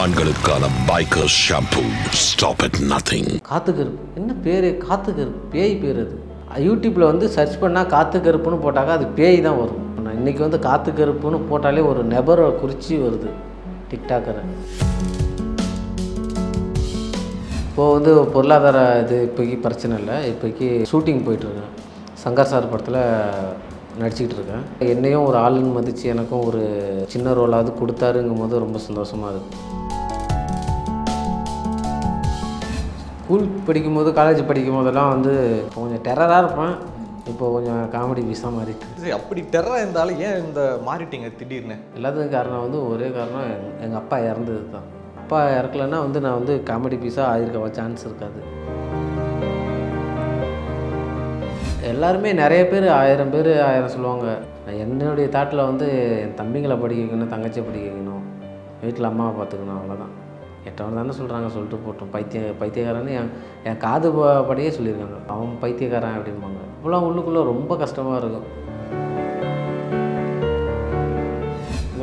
ஆண்களுக்கான biker shampoo stop at nothing Kaathukaruppu. என்ன பேர்? காத்துக்கருப்பு. பேய் பேர் அது. யூடியூப்பில் வந்து சர்ச் பண்ணால் காத்துக்கருப்புன்னு போட்டாக்கா அது பேய் தான் வரும். நான் இன்றைக்கி வந்து காத்துக்கருப்புன்னு போட்டாலே ஒரு நபரை குறித்து வருது டிக்டாக்கரை இப்போது வந்து பொருளாதார இது இப்போக்கி பிரச்சனை இல்லை. இப்போக்கி ஷூட்டிங் போயிட்டுருக்கேன் சங்கர் சார் படத்தில் நடிச்சிக்கிட்டு இருக்கேன் என்னையும் ஒரு ஆளுன்னு மதித்து எனக்கும் ஒரு சின்ன ரோலாவது கொடுத்தாருங்கும் போது ரொம்ப சந்தோஷமாக இருக்குது ஸ்கூல் படிக்கும்போது காலேஜ் படிக்கும் போதெல்லாம் வந்து கொஞ்சம் டெரராக இருப்பேன். இப்போ கொஞ்சம் காமெடி பீஸாக மாறிட்டு சரி அப்படி டெரராக இருந்தாலும் ஏன் இந்த மாறிட்டீங்க திடீர்னு? எல்லாத்துக்கும் காரணம் வந்து ஒரே காரணம் எங்கள் அப்பா இறந்தது தான் அப்பா இறக்கலைன்னா வந்து நான் வந்து காமெடி பீஸாக ஆயிருக்க சான்ஸ் இருக்காது. எல்லாருமே நிறைய பேர் ஆயிரம் பேர் ஆயிரம் சொல்லுவாங்க. என்னுடைய தாட்டில் வந்து என் தம்பிங்களை படிக்க வைக்கணும் தங்கச்சியை படிக்க வைக்கணும் வீட்டில் அம்மாவை பார்த்துக்கணும் அவ்வளோதான் எட்டவன் தானே சொல்கிறாங்க சொல்லிட்டு போட்டோம். பைத்திய பைத்தியக்காரன்னு என் என் காது படியே சொல்லியிருக்காங்க. அவன் பைத்தியக்காரன் அப்படிம்பாங்க. இப்போலாம் உள்ளுக்குள்ளே ரொம்ப கஷ்டமாக இருக்கும்.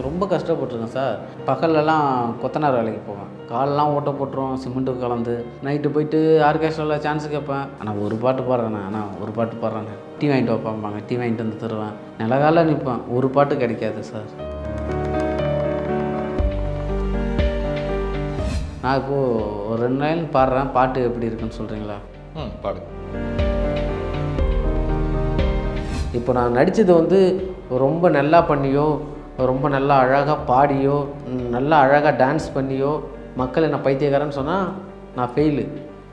ரொம்ப கஷ்டப்பட்டுருக்கேன் சார். பகல்லலாம் கொத்தனார் வேலைக்கு போவேன். காலெல்லாம் ஓட்ட போட்டுரும் சிமெண்ட்டு கலந்து. நைட்டு போயிட்டு ஆர்கெஸ்ட்ராவில் சான்ஸ் கேட்பேன். ஆனால் ஒரு பாட்டு பாடுறேண்ணே ஆனால் ஒரு பாட்டு பாடுறேண்ணே டீ வாங்கிட்டு வைப்பாம்பாங்க டீ வாங்கிட்டு வந்து தருவேன். நிலகால நிற்பேன். ஒரு பாட்டு கிடைக்காது சார். நான் இப்போது ஒரு ரெண்டு நாள் பாடுறேன். பாட்டு எப்படி இருக்குன்னு சொல்கிறீங்களா ம் பாடு. இப்போ நான் நடித்தது வந்து ரொம்ப நல்லா பண்ணியோ ரொம்ப நல்லா அழகாக பாடியோ நல்லா அழகாக டான்ஸ் பண்ணியோ மக்கள் என்ன பைத்தியக்காரன்னு சொன்னால் நான் ஃபெயிலு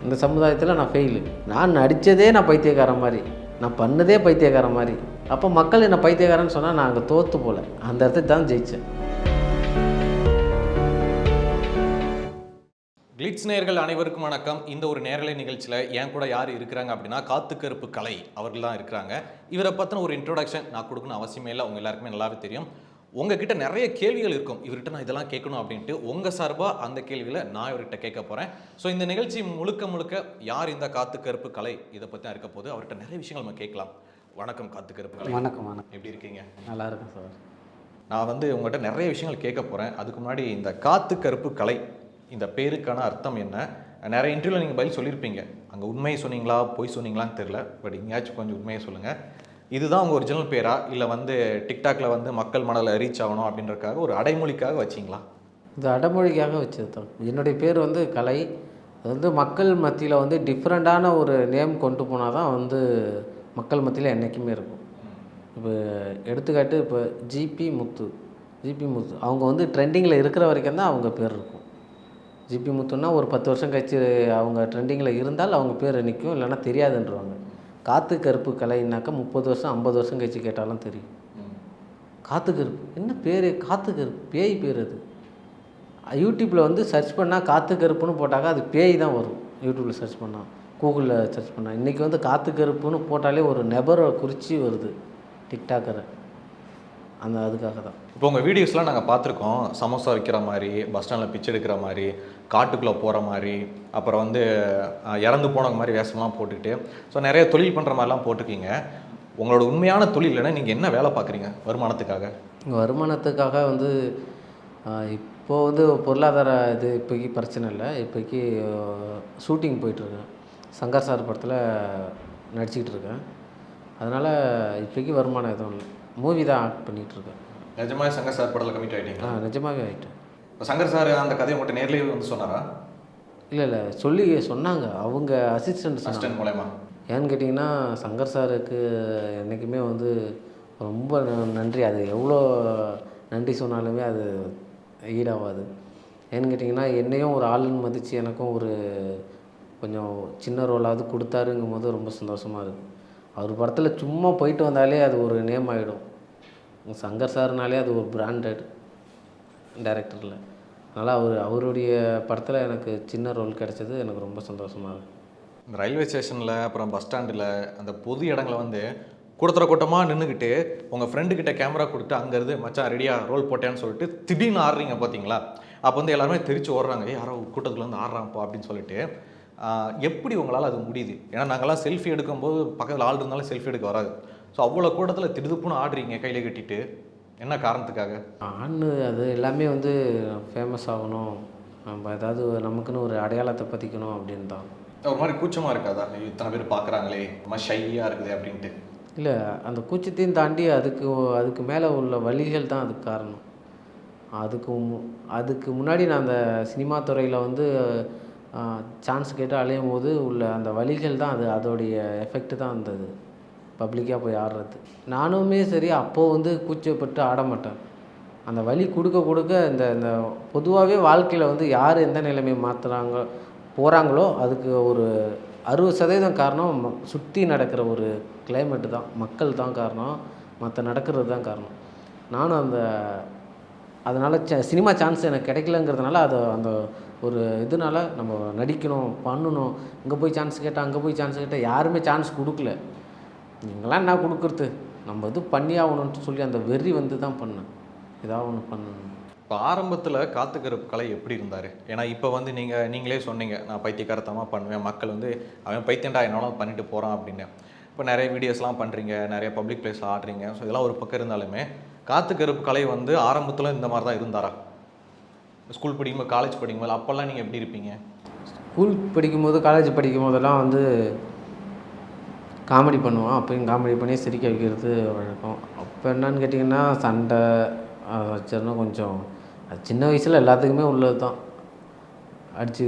இந்த சமுதாயத்தில் நான் ஃபெயிலு நான் நடித்ததே நான் பைத்தியக்காரன் மாதிரி. நான் பண்ணதே பைத்தியக்காரன் மாதிரி. அப்போ மக்கள் என்ன பைத்தியக்காரன்னு சொன்னால் நான் அங்கே தோற்று போகல அந்த இடத்துக்கு தான் ஜெயித்தேன் கிளிட்ஸ் நேர்கள் அனைவருக்கும் வணக்கம். இந்த ஒரு நேரலை நிகழ்ச்சியில் என் கூட யார் இருக்கிறாங்க அப்படின்னா காத்துக்கருப்பு கலை அவர்கள் தான் இருக்கிறாங்க. இவரை பற்றின ஒரு இன்ட்ரோடக்ஷன் நான் கொடுக்கணும் அவசியமே இல்லை. அவங்க எல்லாருக்குமே நல்லாவே தெரியும். உங்ககிட்ட நிறைய கேள்விகள் இருக்கும். இவர்கிட்ட நான் இதெல்லாம் கேட்கணும் அப்படின்ட்டு உங்கள் சார்பாக அந்த கேள்விகளை நான் இவர்கிட்ட கேட்க போகிறேன் ஸோ இந்த நிகழ்ச்சி முழுக்க முழுக்க யார் இந்த காத்து கருப்பு கலை இதை பற்றி இருக்க போது அவர்கிட்ட நிறைய விஷயங்கள் நம்ம கேட்கலாம். வணக்கம் காத்து கருப்பு கலை. வணக்கம் வணக்கம். எப்படி இருக்கீங்க? நல்லா இருக்கும் சார். நான் வந்து உங்கள்கிட்ட நிறைய விஷயங்கள் கேட்க போகிறேன் அதுக்கு முன்னாடி இந்த காத்து கருப்பு கலை இந்த பேருக்கான அர்த்தம் என்ன? நிறைய இன்டர்வியூவில் நீங்கள் பதில் சொல்லியிருப்பீங்க அங்கே உண்மையை சொன்னீங்களா பொய் சொன்னீங்களான்னு தெரில பட் எங்கேயாச்சும் கொஞ்சம் உண்மையை சொல்லுங்கள் இதுதான் உங்கள் ஒரிஜினல் பேரா? இல்லை வந்து டிக்டாக்ல வந்து மக்கள் மனதில் ரீச் ஆகணும் அப்படின்றக்காக ஒரு அடைமொழிக்காக வச்சிங்களா? இது அடைமொழிக்காக வச்சது தான். என்னுடைய பேர் வந்து கலை. அது வந்து மக்கள் மத்தியில் வந்து டிஃப்ரெண்ட்டான ஒரு நேம் கொண்டு போனால் தான் வந்து மக்கள் மத்தியில் என்றைக்குமே இருக்கும். இப்போ எடுத்துக்காட்டு இப்போ ஜிபி முத்து. ஜிபி முத்து. அவங்க வந்து ட்ரெண்டிங்கில் இருக்கிற வரைக்கும் தான் அவங்க பேர் இருக்கும். ஜிபி முத்துன்னா ஒரு பத்து வருஷம் கழிச்சு அவங்க ட்ரெண்டிங்கில் இருந்தால் அவங்க பேர் நிற்கும் இல்லைன்னா தெரியாதுன்றவாங்க. காற்று கருப்பு கலைனாக்கா முப்பது வருஷம் ஐம்பது வருஷம் கழிச்சு கேட்டாலும் தெரியும். காற்று கருப்பு. என்ன பேர்? காற்று கருப்பு. பேய் பேர் அது. யூடியூப்பில் வந்து சர்ச் பண்ணால் காற்று கருப்புன்னு போட்டாக்கா அது பேய் தான் வரும். யூடியூப்பில் சர்ச் பண்ணால் கூகுளில் சர்ச் பண்ணால் இன்றைக்கி வந்து காற்று கருப்புன்னு போட்டாலே ஒரு நபரை குறித்து வருது. டிக்டாக்கரை அந்த அதுக்காக தான். இப்போ உங்கள் வீடியோஸ்லாம் நாங்கள் பார்த்துருக்கோம். சமோசா விற்கிற மாதிரி பஸ் ஸ்டாண்டில் பிச்சை எடுக்கிற மாதிரி காட்டுக்குள்ளே போகிற மாதிரி அப்புறம் வந்து இறந்து போனவங்க மாதிரி வேஷம்லாம் போட்டுக்கிட்டு ஸோ நிறைய தொழில் பண்ணுற மாதிரிலாம் போட்டிருக்கீங்க. உங்களோட உண்மையான தொழில் இல்லைன்னா நீங்கள் என்ன வேலை பார்க்குறீங்க வருமானத்துக்காக? வருமானத்துக்காக வந்து ஆஹ், இப்போ வந்து பொருளாதார இது இப்போக்கி பிரச்சனை இல்லை. இப்போக்கி ஷூட்டிங் போயிட்டுருக்கேன். சங்கர் சார் படத்தில் நடிச்சிக்கிட்டு இருக்கேன். அதனால் இப்போக்கி வருமானம் எதுவும் இல்லை. மூவி தான் ஆக்ட் பண்ணிகிட்ருக்கேன் நிஜமாக சங்கர் சார் படத்தில் கமிட் ஆகிட்டீங்க ஆ நிஜமாகவே ஆகிட்டேன் இப்போ சங்கர் சார் அந்த கதையை மட்டும் நேர்லேயே வந்து சொன்னாரா? இல்லை இல்லை. சொல்லி சொன்னாங்க. அவங்க அசிஸ்டன்ட் அசிஸ்டன்ட் மூலயமா. ஏன்னு கேட்டிங்கன்னா சங்கர் சாருக்கு என்றைக்குமே வந்து ரொம்ப நன்றி. அது எவ்வளோ நன்றி சொன்னாலுமே அது ஈடாகாது ஏன்னு கேட்டிங்கன்னா என்னையும் ஒரு ஆளுன்னு மதித்து எனக்கும் ஒரு கொஞ்சம் சின்ன ரோலாவது கொடுத்தாருங்கும் போது ரொம்ப சந்தோஷமாக இருக்குது அவர் படத்தில் சும்மா போயிட்டு வந்தாலே அது ஒரு நேம் ஆகிடும் சங்கர் சார்னாலே அது ஒரு பிராண்டட் டேரக்டரில் அதனால் அவர் அவருடைய படத்தில் எனக்கு சின்ன ரோல் கிடைச்சது எனக்கு ரொம்ப சந்தோஷமாக இருக்குது இந்த ரயில்வே ஸ்டேஷனில் அப்புறம் பஸ் ஸ்டாண்டில் அந்த பொது இடங்களை வந்து கூட்டத்தர கூட்டமாக நின்றுக்கிட்டு உங்கள் ஃப்ரெண்டுக்கிட்ட கேமரா கொடுத்து அங்கேருந்து மச்சான் ரெடியாக ரோல் போட்டேன்னு சொல்லிட்டு திடீர்னு ஆடுறீங்க பார்த்தீங்களா அப்போ வந்து எல்லாருமே தெரிச்சு ஓடுறாங்க. யாரோ கூட்டத்தில் வந்து ஆடுறான்ப்பா அப்படின்னு சொல்லிட்டு எப்படி உங்களால் அது முடியுது? ஏன்னா நாங்கள்லாம் செல்ஃபி எடுக்கும்போது பக்கத்தில் ஆள் இருந்தாலும் செல்ஃபி எடுக்க வராது. ஸோ அவ்வளோ கூட்டத்தில் திடுதுப்புன்னு ஆடுறீங்க கையில் கட்டிட்டு. என்ன காரணத்துக்காக? ஆண் அது எல்லாமே வந்து ஃபேமஸ் ஆகணும். நம்ம ஏதாவது நமக்குன்னு ஒரு அடையாளத்தை பதிக்கணும் அப்படின்னு தான். ஒரு மாதிரி கூச்சமாக இருக்காதா இத்தனை பேர் பார்க்குறாங்களே ஷையாக இருக்குது அப்படின்ட்டு. இல்லை அந்த கூச்சத்தையும் தாண்டி அதுக்கு அதுக்கு மேலே உள்ள வழிகள் தான் அதுக்கு காரணம். அதுக்கு அதுக்கு முன்னாடி நான் அந்த சினிமா துறையில் வந்து சான்ஸ் கேட்டு அலையும் போது உள்ள அந்த வழிகள் தான் அது அதோடைய எஃபெக்ட் தான் இருந்தது பப்ளிக்காக போய் ஆடுறது. நானுமே சரி அப்போது வந்து கூச்சப்பட்டு ஆட மாட்டேன். அந்த வழி கொடுக்க கொடுக்க இந்த இந்த பொதுவாகவே வாழ்க்கையில் வந்து யார் எந்த நிலைமையை மாற்றுறாங்க போகிறாங்களோ அதுக்கு ஒரு அறுபது சதவீதம் காரணம் சுற்றி நடக்கிற ஒரு கிளைமேட்டு தான். மக்கள் தான் காரணம். மற்ற நடக்கிறது தான் காரணம். நானும் அந்த அதனால் ச சினிமா சான்ஸ் எனக்கு கிடைக்கலங்கிறதுனால அதை அந்த ஒரு இதனால நம்ம நடிக்கணும் பண்ணணும். இங்கே போய் சான்ஸ் கேட்டால் அங்கே போய் சான்ஸ் கேட்டால் யாருமே சான்ஸ் கொடுக்கல. நீங்களாம் என்ன கொடுக்குறது? நம்ம இது பண்ணி ஆகணும்னு சொல்லி அந்த வெறி வந்து தான் பண்ணேன் ஏதாவது ஒன்று பண்ணணும். இப்போ ஆரம்பத்தில் காத்துக்கருப்பு கலை எப்படி இருந்தார்? ஏன்னா இப்போ வந்து நீங்கள் நீங்களே சொன்னீங்க நான் பைத்தியக்காரத்தமாக பண்ணுவேன். மக்கள் வந்து அவன் பைத்தியண்டா என்னாலும் பண்ணிட்டு போகிறான் அப்படின்னு. இப்போ நிறைய வீடியோஸ்லாம் பண்ணுறீங்க நிறைய பப்ளிக் பிளேஸில் ஆடுறீங்க. ஸோ இதெல்லாம் ஒரு பக்கம் இருந்தாலுமே காத்துக்கருப்பு கலை வந்து ஆரம்பத்தில் இந்த மாதிரி தான் இருந்தாரா? ஸ்கூல் படிக்கும்போது காலேஜ் படிக்கும்போது அப்போல்லாம் நீங்கள் எப்படி இருப்பீங்க? ஸ்கூல் படிக்கும்போது காலேஜ் படிக்கும் போதெல்லாம் வந்து காமெடி பண்ணுவோம் அப்பயும் காமெடி பண்ணி சிரிக்க வைக்கிறது வழக்கம். அப்போ என்னன்னு கேட்டிங்கன்னா சண்டை வச்சிருந்தா கொஞ்சம் அது சின்ன வயசில் எல்லாத்துக்குமே உள்ளது தான் அடித்து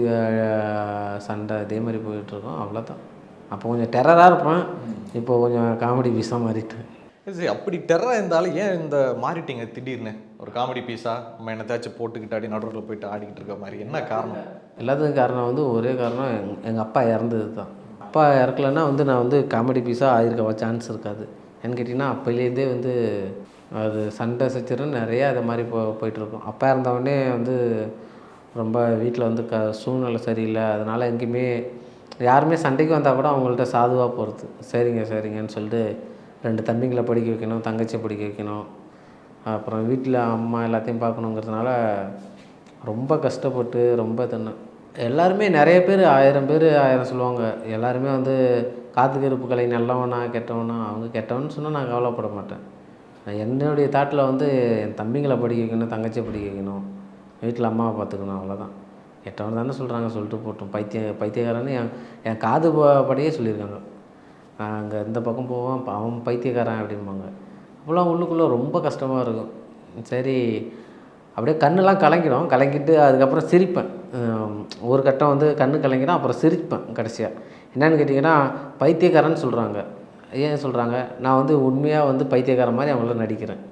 சண்டை இதே மாதிரி போயிட்டுருக்கோம் அவ்வளோதான் அப்போ கொஞ்சம் டெரராக இருப்பேன். இப்போ கொஞ்சம் காமெடி பீஸாக மாறிட்டேன் சரி அப்படி டெரராக இருந்தாலும் ஏன் இந்த மாறிட்டீங்க திடீர்னு? ஒரு காமெடி பீஸாக நம்ம என்னத்தாச்சும் போட்டுக்கிட்டு ஆடி நடுவில் போயிட்டு ஆடிக்கிட்டு இருக்க மாதிரி. என்ன காரணம்? எல்லாத்துக்கும் காரணம் வந்து ஒரே காரணம் எங் எங்கள் அப்பா இறந்தது தான் அப்பா இறக்கலைன்னா வந்து நான் வந்து காமெடி பீஸாக ஆயிருக்கவா சான்ஸ் இருக்காது. ஏன்னு கேட்டிங்கன்னா அப்போலேருந்தே வந்து அது சண்டை சச்சரவு நிறையா அது மாதிரி போ போயிட்டுருக்கும். அப்பா இருந்தவொடனே வந்து ரொம்ப வீட்டில் வந்து க சூழ்நிலை சரியில்லை. அதனால் எங்கேயுமே யாருமே சண்டைக்கு வந்தால் கூட அவங்கள்ட்ட சாதுவாக போகிறது சரிங்க சரிங்கன்னு சொல்லிட்டு ரெண்டு தம்பிங்களை படிக்க வைக்கணும் தங்கச்சியை படிக்க வைக்கணும். அப்புறம் வீட்டில் அம்மா எல்லாத்தையும் பார்க்கணுங்கிறதுனால ரொம்ப கஷ்டப்பட்டு ரொம்ப தின்னு எல்லாருமே நிறைய பேர் ஆயிரம் பேர் ஆயிரம் சொல்லுவாங்க. எல்லாருமே வந்து காத்துக்கருப்பு கலை நல்லவனா கெட்டவனா? அவங்க கெட்டவன்னு சொன்னால் நான் கவலைப்பட மாட்டேன். நான் என்னுடைய தாட்டில் வந்து என் தம்பிங்களை படிக்க வைக்கணும் தங்கச்சியை படிக்க வைக்கணும் வீட்டில் அம்மாவை பார்த்துக்கணும் அவ்வளோதான் கெட்டவன் தானே சொல்கிறாங்க சொல்லிட்டு போட்டோம். பைத்திய பைத்தியக்காரன்னு என் என் காது ப- படியே சொல்லியிருக்காங்க. அங்கே இந்த பக்கம் போவான் அவன் பைத்தியக்காரன் அப்படிம்பாங்க. அப்போல்லாம் உள்ளுக்குள்ளே ரொம்ப கஷ்டமாக இருக்கும். சரி அப்படியே கண்ணெல்லாம் கலங்கிடும். கலங்கிட்டு அதுக்கப்புறம் சிரிப்பேன். ஒரு கட்டம் வந்து கண்ணு கலங்கிடும் அப்புறம் சிரிப்பேன் கடைசியாக என்னன்னு கேட்டிங்கன்னா பைத்தியக்காரன்னு சொல்கிறாங்க ஏன் சொல்கிறாங்க நான் வந்து உண்மையாக வந்து பைத்தியக்காரன் மாதிரி அவங்கள நடிக்கிறேன்.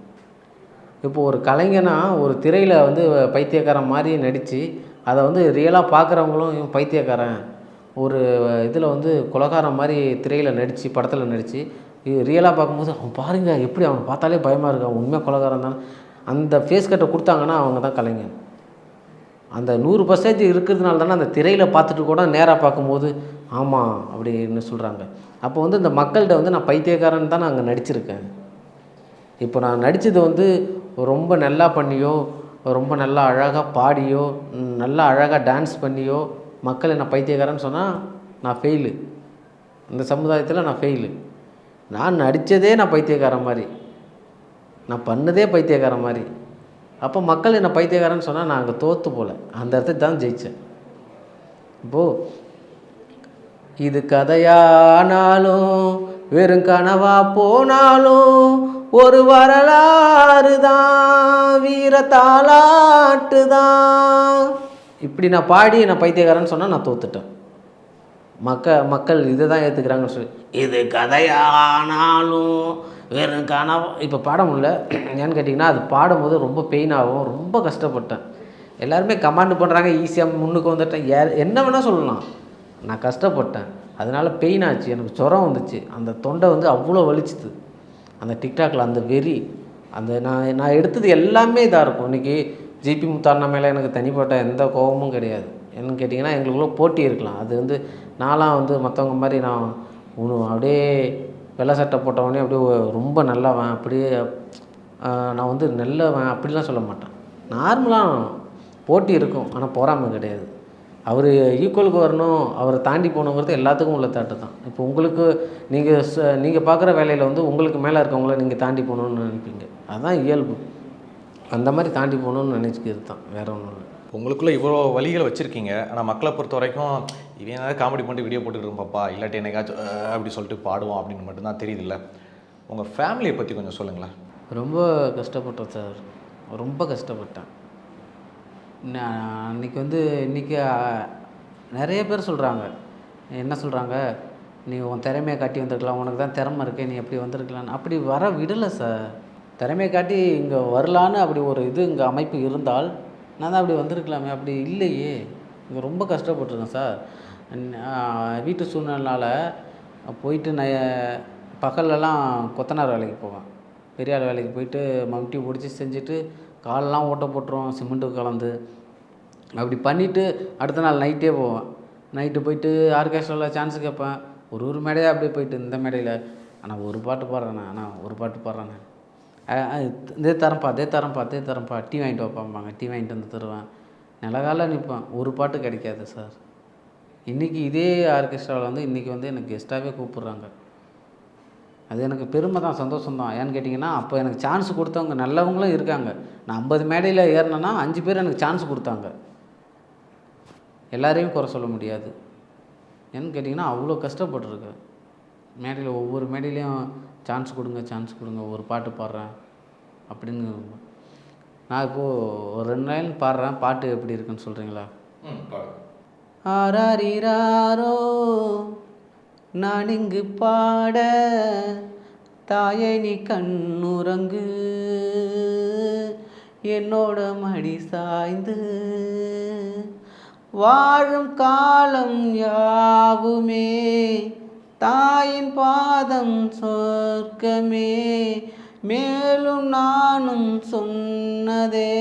இப்போது ஒரு கலைஞனா ஒரு திரையில் வந்து பைத்தியக்காரன் மாதிரி நடித்து அதை வந்து ரியலாக பார்க்குறவங்களும் இவன் பைத்தியக்காரன். ஒரு இதில் வந்து குலகாரம் மாதிரி திரையில் நடித்து படத்தில் நடித்து ரியலாக பார்க்கும்போது அவன் பாருங்க எப்படி அவனை பார்த்தாலே பயமாக இருக்கு? அவன் உண்மையாக குலகாரம் தானே. அந்த ஃபேஸ் கட்டை கொடுத்தாங்கன்னா அவங்க தான் கலைஞன் அந்த நூறு பர்சன்டேஜ் இருக்கிறதுனால தானே அந்த திரையில் பார்த்துட்டு கூட நேராக பார்க்கும்போது ஆமாம் அப்படின்னு சொல்கிறாங்க அப்போ வந்து இந்த மக்கள்கிட்ட வந்து நான் பைத்தியக்காரன் தான் நான் அங்கே நடிச்சிருக்கேன். இப்போ நான் நடித்தது வந்து ரொம்ப நல்லா பண்ணியோ ரொம்ப நல்லா அழகாக பாடியோ நல்லா அழகாக டான்ஸ் பண்ணியோ மக்கள் என்ன பைத்தியக்காரன்னு சொன்னால் நான் ஃபெயிலு இந்த சமுதாயத்தில் நான் ஃபெயிலு நான் நடித்ததே நான் பைத்தியக்காரன் மாதிரி. நான் பண்ணதே பைத்தியக்காரன் மாதிரி. அப்போ மக்கள் என்னை பைத்தியக்காரன்னு சொன்னால் நான் அங்கே தோற்று போல. அந்த இடத்துக்கு தான் ஜெயித்தேன் இப்போது இது கதையானாலும் வெறும் கனவா போனாலும் ஒரு வரலாறு தான் வீர தாலாட்டு தான். இப்படி நான் பாடி என்னை பைத்தியக்காரன்னு சொன்னால் நான் தோத்துட்டேன். மக்க மக்கள் இதை தான் ஏற்றுக்கிறாங்கன்னு சொல்லி இது கதையானாலும் வெறும் கனவா இப்போ பாட முடியல. ஏன்னு கேட்டிங்கன்னா அது பாடும்போது ரொம்ப பெயின் ஆகும். ரொம்ப கஷ்டப்பட்டேன். எல்லாருமே கமாண்ட் பண்ணுறாங்க ஈஸியாக முன்னுக்கு வந்துட்டேன். ஏ என்ன வேணால் சொல்லலாம். நான் கஷ்டப்பட்டேன். அதனால் பெயின் ஆச்சு. எனக்கு ஜுரம் வந்துச்சு. அந்த தொண்டை வந்து அவ்வளோ வலிச்சுது. அந்த டிக்டாக்ல அந்த வெறி அந்த நான் நான் எடுத்தது எல்லாமே இதாக இருக்கும். இன்றைக்கி ஜிபி முத்தாண்ணா மேலே எனக்கு தனிப்பட்ட எந்த கோபமும் கிடையாது. என்னன்னு கேட்டிங்கன்னா எங்களுக்குள்ளே போட்டி இருக்கலாம். அது வந்து நான்லாம் வந்து மற்றவங்க மாதிரி நான் ஒன்று அப்படியே வெள்ளை சட்டை போட்டவொடனே அப்படியே ரொம்ப நல்லவன் அப்படியே நான் வந்து நல்லவன் அப்படிலாம் சொல்ல மாட்டேன். நார்மலாக போட்டி இருக்கும் ஆனால் பொறாமை கிடையாது. அவர் ஈக்குவலுக்கு வரணும் அவரை தாண்டி போகணுங்கிறது எல்லாத்துக்கும் உள்ள தாட்டு தான். இப்போ உங்களுக்கு நீங்கள் நீங்கள் பார்க்குற வேலையில் வந்து உங்களுக்கு மேலே இருக்கவங்கள நீங்கள் தாண்டி போகணுன்னு நினைப்பீங்க. அதுதான் இயல்பு. அந்த மாதிரி தாண்டி போகணுன்னு நினச்சிக்கிறது தான் வேற ஒன்றும் இல்லை. உங்களுக்குள்ள இவ்வளோ வழிகளை வச்சுருக்கீங்க. ஆனால் மக்களை பொறுத்த வரைக்கும் இவன் ஏதாவது காமெடி பண்ணிட்டு வீடியோ போட்டுக்கிட்டு பாப்பா இல்லாட்டி என்னைக்காச்சும் அப்படி சொல்லிட்டு பாடுவோம் அப்படின்னு மட்டும்தான் தெரியுதுல்ல. உங்கள் ஃபேமிலியை பற்றி கொஞ்சம் சொல்லுங்களேன். ரொம்ப கஷ்டப்பட்டேன் சார் ரொம்ப கஷ்டப்பட்டேன். நான் அன்னைக்கு வந்து இன்றைக்கி நிறைய பேர் சொல்கிறாங்க என்ன சொல்கிறாங்க நீ உன் திறமையை காட்டி வந்திருக்கலாம். உனக்கு தான் திறமை இருக்கே. நீ எப்படி வந்திருக்கலான்னு அப்படி வர விடலை சார் திறமையை காட்டி இங்கே வரலான்னு அப்படி ஒரு இது இங்கே அமைப்பு இருந்தால் நான் தான் அப்படி வந்திருக்கலாமே. அப்படி இல்லையே. இங்கே ரொம்ப கஷ்டப்பட்டிருக்கேன் சார். வீட்டு சூழ்நிலைனால் போயிட்டு நான் பகல்லலாம் கொத்தனார் வேலைக்கு போவேன். பெரிய ஆள் வேலைக்கு போயிட்டு மம்டி பிடிச்சி செஞ்சுட்டு காலெலாம் ஓட்ட போட்டுரும் சிமெண்ட்டு கலந்து. அப்படி பண்ணிவிட்டு அடுத்த நாள் நைட்டே போவேன். நைட்டு போயிட்டு ஆர்கெஸ்ட்ராவில் சான்ஸ் கேட்பேன். ஒரு ஒரு மேடையாக அப்படியே போயிட்டு இந்த மேடையில். ஆனால் ஒரு பாட்டு பாடுறேண்ணா ஆனால் ஒரு பாட்டு பாடுறேண்ணே இதே தரம்ப்பா அதே தரம்ப்பா அதே தரம்ப்பா டீ வாங்கிட்டு வைப்பாம்பாங்க. டீ வாங்கிட்டு வந்து தருவேன். நிலகால நிற்பேன் ஒரு பாட்டு கிடைக்காது சார். இன்றைக்கி இதே ஆர்கெஸ்ட்ராவில் வந்து இன்றைக்கி வந்து எனக்கு கெஸ்ட்டாகவே கூப்பிட்றாங்க. அது எனக்கு பெருமை தான் சந்தோஷம் தான். ஏன்னு கேட்டிங்கன்னா அப்போ எனக்கு சான்ஸ் கொடுத்தவங்க நல்லவங்களும் இருக்காங்க. நான் ஐம்பது மேடையில் ஏறினேன்னா அஞ்சு பேர் எனக்கு சான்ஸ் கொடுத்தாங்க. எல்லாரையும் குறை சொல்ல முடியாது. ஏன்னு கேட்டிங்கன்னா அவ்வளோ கஷ்டப்பட்டிருக்கேன். மேடையில் ஒவ்வொரு மேடையிலையும் சான்ஸ் கொடுங்க சான்ஸ் கொடுங்க ஒரு பாட்டு பாடுறேன் அப்படின்னு நான் இப்போது ஒரு ரெண்டு லைன் பாடுறேன். பாட்டு எப்படி இருக்குன்னு சொல்கிறீங்களா ஆராரிராரோ நான் இங்கு பாட தாயை நீ கண்ணுறங்கு என்னோட மடி சாய்ந்து வாழும் காலம் யாவுமே தாயின் பாதம் சொர்க்கமே மேலும் நானும் சொன்னதே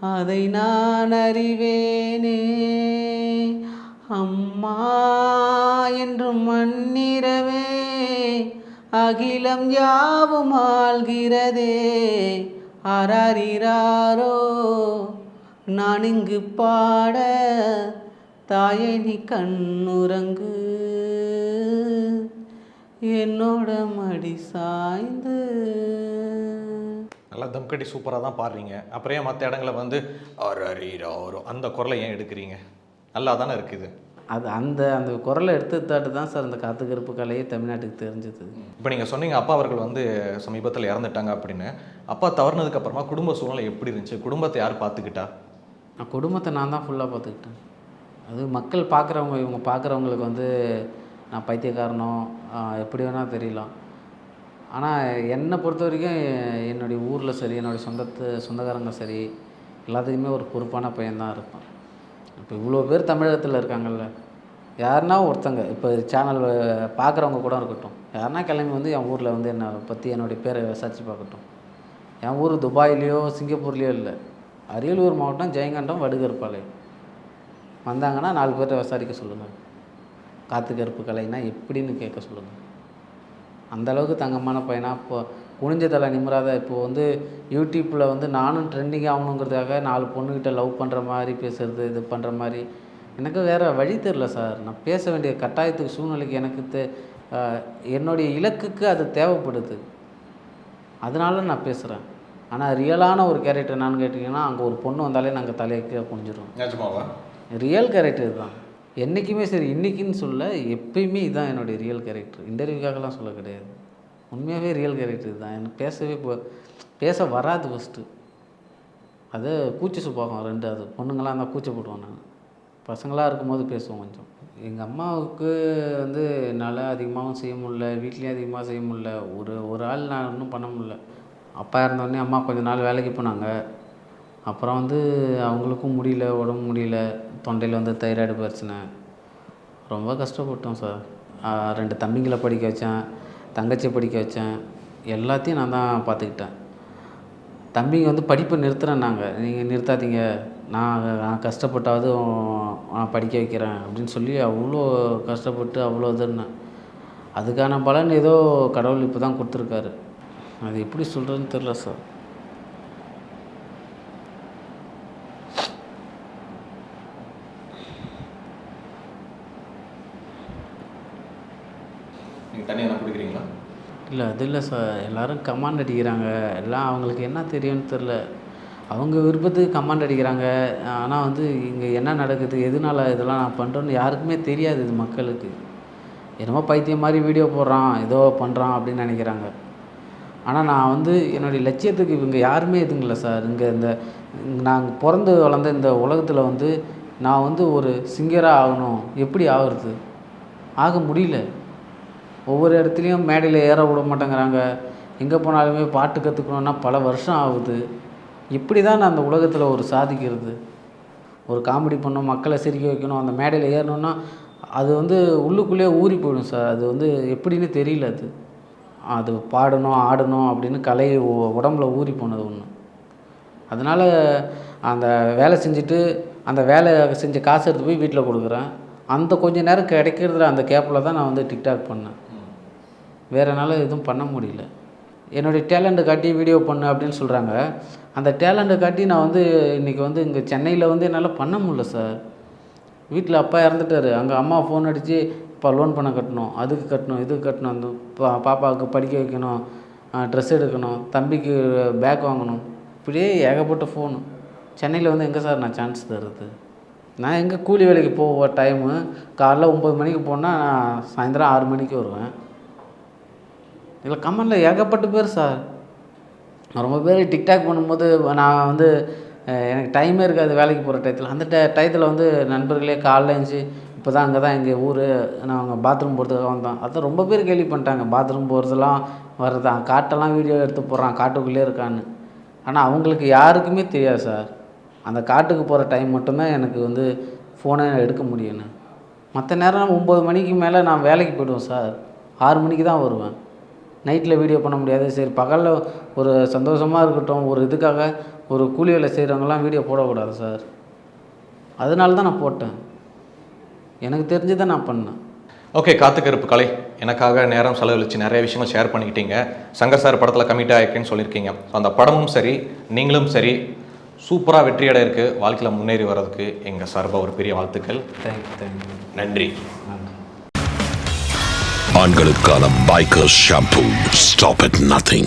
அதை நான் அறிவேனே. அம்மா என்றும் மண்ணிரவே அகிலம் யாவும் ஆள்கிறதே. அராரிராரோ நான் இங்கு பாட தாயை நீ கண்ணுறங்கு. என்னோட மடி சாய்ந்து. நல்லா தம் கட்டி சூப்பராக தான் பாடுறீங்க. அப்புறம் ஏன் மற்ற இடங்களை வந்து ஒரு அந்த குரலை ஏன் எடுக்கிறீங்க? நல்லா தானே இருக்குது. அது அந்த அந்த குரலை எடுத்துட்டாட்டு தான் சார் அந்த காத்துக்கருப்பு கலையே தமிழ்நாட்டுக்கு தெரிஞ்சது. இப்போ நீங்கள் சொன்னீங்க அப்பா அவர்கள் வந்து சமீபத்தில் இறந்துட்டாங்க அப்படின்னு. அப்பா தவறுனதுக்கு அப்புறமா குடும்ப சூழ்நிலை எப்படி இருந்துச்சு? குடும்பத்தை யார் பார்த்துக்கிட்டா? நான் குடும்பத்தை நான் தான் ஃபுல்லாக பார்த்துக்கிட்டேன். அது மக்கள் பார்க்குறவங்க இவங்க பார்க்குறவங்களுக்கு வந்து நான் பைத்தியக்காரனோ எப்படி வேணால் தெரியலாம். ஆனால் என்னை பொறுத்த வரைக்கும் என்னுடைய ஊரில் சரி என்னுடைய சொந்தத்து சொந்தக்காரங்க சரி எல்லாத்துக்குமே ஒரு பொறுப்பான பையன்தான் இருப்பேன். இப்போ இவ்வளோ பேர் தமிழகத்தில் இருக்காங்கல்ல யாருன்னா ஒருத்தங்க. இப்போ சேனல் பார்க்குறவங்க கூட இருக்கட்டும். யாருன்னா கிளம்பி வந்து என் ஊரில் வந்து என்னை பற்றி என்னுடைய பேரை விசாரித்து பார்க்கட்டும். என் ஊர் துபாயிலையோ சிங்கப்பூர்லேயோ இல்லை. அரியலூர் மாவட்டம் ஜெயங்கண்டம் வடுகற்பாளையம் வந்தாங்கன்னா நாலு பேர்கிட்ட விசாரிக்க சொல்லுங்கள் காத்து கருப்பு கலைனா எப்படின்னு கேட்க சொல்லுங்கள் அந்த அளவுக்கு தங்கமான பையனா? இப்போ குனிஞ்ச தலை நிமிராத இப்போ வந்து யூடியூப்பில் வந்து நானும் ட்ரெண்டிங் ஆகணுங்கிறதுக்காக நாலு பொண்ணுக்கிட்ட லவ் பண்ணுற மாதிரி பேசுறது இது பண்ணுற மாதிரி. எனக்கு வேறு வழி தெரில சார். நான் பேச வேண்டிய கட்டாயத்துக்கு சூழ்நிலைக்கு எனக்கு தே என்னுடைய இலக்குக்கு அது தேவைப்படுது. அதனால நான் பேசுகிறேன் ஆனால் ரியலான ஒரு கேரக்டர் என்னன்னு கேட்டிங்கன்னா அங்கே ஒரு பொண்ணு வந்தாலே நாங்கள் தலையை கீழே குனிஞ்சிரும் நிஜமாவா? ரியல் கேரக்டர் தான். என்றைக்குமே சரி இன்றைக்கின்னு சொல்ல எப்பயுமே இதுதான் என்னுடைய ரியல் கேரக்டர் இன்டர்வியூக்காகலாம் சொல்ல கிடையாது. உண்மையாகவே ரியல் கேரக்டர் தான் எனக்கு பேசவே இப்போ பேச வராது ஃபஸ்ட்டு அது கூச்ச சுபாகம் ரெண்டு அது பொண்ணுங்களாம் இருந்தால் கூச்சப்படுவோம் நான் பசங்களாக இருக்கும்போது பேசுவோம் கொஞ்சம். எங்கள் அம்மாவுக்கு வந்து என்னால் அதிகமாகவும் செய்ய முடில வீட்லேயும் அதிகமாக செய்ய முடில ஒரு ஒரு ஆள் நான் ஒன்றும் பண்ண முடில அப்பா இருந்தோடனே அம்மா கொஞ்ச நாள் வேலைக்கு போனாங்க. அப்புறம் வந்து அவங்களுக்கும் முடியல உடம்பு முடியல. தொண்டையில் வந்து தைராய்டு பிரச்சனை. ரொம்ப கஷ்டப்பட்டோம் சார். ரெண்டு தம்பிங்களை படிக்க வச்சேன் தங்கச்சியை படிக்க வச்சேன். எல்லாத்தையும் நான் தான் பார்த்துக்கிட்டேன். தம்பிங்க வந்து படிப்பை நிறுத்துறேன்னாங்க நீங்கள் நிறுத்தாதீங்க. நான் நான் கஷ்டப்பட்டாவது நான் படிக்க வைக்கிறேன் அப்படின்னு சொல்லி அவ்வளோ கஷ்டப்பட்டு அவ்வளோ இதுன்னேன் அதுக்கான பலன் ஏதோ கடவுள் இப்போ தான் கொடுத்துருக்காரு. அது எப்படி சொல்கிறதுன்னு தெரில சார் நீங்கள் தண்ணி என்ன குடிக்கிறீங்களா இல்லை அது இல்லை சார் எல்லோரும் கமாண்ட் அடிக்கிறாங்க. எல்லாம் அவங்களுக்கு என்ன தெரியும்னு தெரில அவங்க விருப்பத்துக்கு கமாண்ட் அடிக்கிறாங்க. ஆனால் வந்து இங்கே என்ன நடக்குது எதனால இதெல்லாம் நான் பண்ணுறேன்னு யாருக்குமே தெரியாது இது மக்களுக்கு. என்னமோ பைத்தியம் மாதிரி வீடியோ போடுறான் ஏதோ பண்ணுறான் அப்படின்னு நினைக்கிறாங்க. ஆனால் நான் வந்து என்னுடைய லட்சியத்துக்கு இவங்க யாருமே இதுங்கள சார் இங்கே இந்த நாங்கள் பிறந்து வளர்ந்த இந்த உலகத்தில் வந்து நான் வந்து ஒரு சிங்கராக ஆகணும். எப்படி ஆகுறது? ஆக முடியல. ஒவ்வொரு இடத்துலையும் மேடையில் ஏற விட மாட்டேங்கிறாங்க. எங்கே போனாலுமே பாட்டு கற்றுக்கணுன்னா பல வருஷம் ஆகுது. இப்படி தான் நான் அந்த உலகத்தில் ஒரு சாதிக்கிறது. ஒரு காமெடி பண்ணணும் மக்களை சிரிக்க வைக்கணும் அந்த மேடையில் ஏறணுன்னா அது வந்து உள்ளுக்குள்ளேயே ஊறி போயிடும் சார். அது வந்து எப்படின்னு தெரியல அது. அது பாடணும் ஆடணும் அப்படின்னு கலை உடம்புல ஊறி போனது ஒன்று அதனால் அந்த வேலை செஞ்சுட்டு அந்த வேலை செஞ்ச காசு எடுத்து போய் வீட்டில் கொடுக்குறேன். அந்த கொஞ்ச நேரம் கிடைக்கிறதுல அந்த கேப்பில் தான் நான் வந்து டிக்டாக் பண்ணேன். வேறு என்னால் எதுவும் பண்ண முடியல. என்னுடைய டேலண்ட்டை காட்டி வீடியோ பண்ணு அப்படின்னு சொல்கிறாங்க அந்த டேலண்ட்டை காட்டி நான் வந்து இன்றைக்கி வந்து இங்கே சென்னையில் வந்து என்னால் பண்ண முடியல சார் வீட்டில் அப்பா இறந்துட்டாரு. அங்கே அம்மா ஃபோன் அடித்து இப்போ லோன் பணம் கட்டணும். அதுக்கு கட்டணும் இதுக்கு கட்டணும். அந்த பா பாப்பாவுக்கு படிக்க வைக்கணும். ட்ரெஸ் எடுக்கணும். தம்பிக்கு பேக் வாங்கணும். இப்படியே ஏகப்பட்ட ஃபோனு சென்னையில் வந்து எங்கே சார் நான் சான்ஸ் தருது நான் எங்கே கூலி வேலைக்கு போக டைமு காலைல ஒம்பது மணிக்கு போனால் நான் சாயந்தரம் ஆறு மணிக்கு வருவேன். இதில் கமெண்டில் ஏகப்பட்ட பேர் சார். ரொம்ப பேர் டிக்டாக் பண்ணும்போது நான் வந்து எனக்கு டைமே இருக்காது வேலைக்கு போகிற டயத்தில் அந்த ட டயத்தில் வந்து நண்பர்களே காலைல எழுந்துச்சி இப்போ தான் அங்கே தான் எங்கள் ஊர் நாங்கள் பாத்ரூம் போகிறதுக்காக வந்தோம். அதான் ரொம்ப பேர் கேள்வி பண்ணிட்டாங்க. பாத்ரூம் போகிறதெல்லாம் வருதான் காட்டெல்லாம் வீடியோ எடுத்து போடுறான் காட்டுக்குள்ளே இருக்கான்னு. ஆனால் அவங்களுக்கு யாருக்குமே தெரியாது சார். அந்த காட்டுக்கு போகிற டைம் மட்டும்தான் எனக்கு வந்து ஃபோனை எடுக்க முடியும்னு மற்ற நேரம் ஒம்பது மணிக்கு மேலே நான் வேலைக்கு போய்டுவேன் சார். ஆறு மணிக்கு தான் வருவேன். நைட்டில் வீடியோ பண்ண முடியாது. சரி பகலில் ஒரு சந்தோஷமாக இருக்கட்டும் ஒரு இதுக்காக ஒரு கூலி வேலை செய்கிறவங்கலாம் வீடியோ போடக்கூடாது சார். அதனால தான் நான் போட்டேன். எனக்கு தெரிஞ்சதை நான் பண்ணேன். ஓகே காத்துக்கருப்பு கலை. எனக்காக நேரம் செலவழிச்சு நிறைய விஷயங்கள் ஷேர் பண்ணிக்கிட்டீங்க. சங்கர் சார் படத்தில் கமிட் ஆயிருக்கேன்னு சொல்லியிருக்கீங்க. அந்த படமும் சரி நீங்களும் சரி சூப்பராக வெற்றியட இருக்கு வாழ்க்கையில் முன்னேறி வர்றதுக்கு எங்கள் சார்பாக ஒரு பெரிய வாழ்த்துக்கள். தேங்க்யூ தேங்க்யூ நன்றி. ஆண்களுக்கான bikers shampoo stop at nothing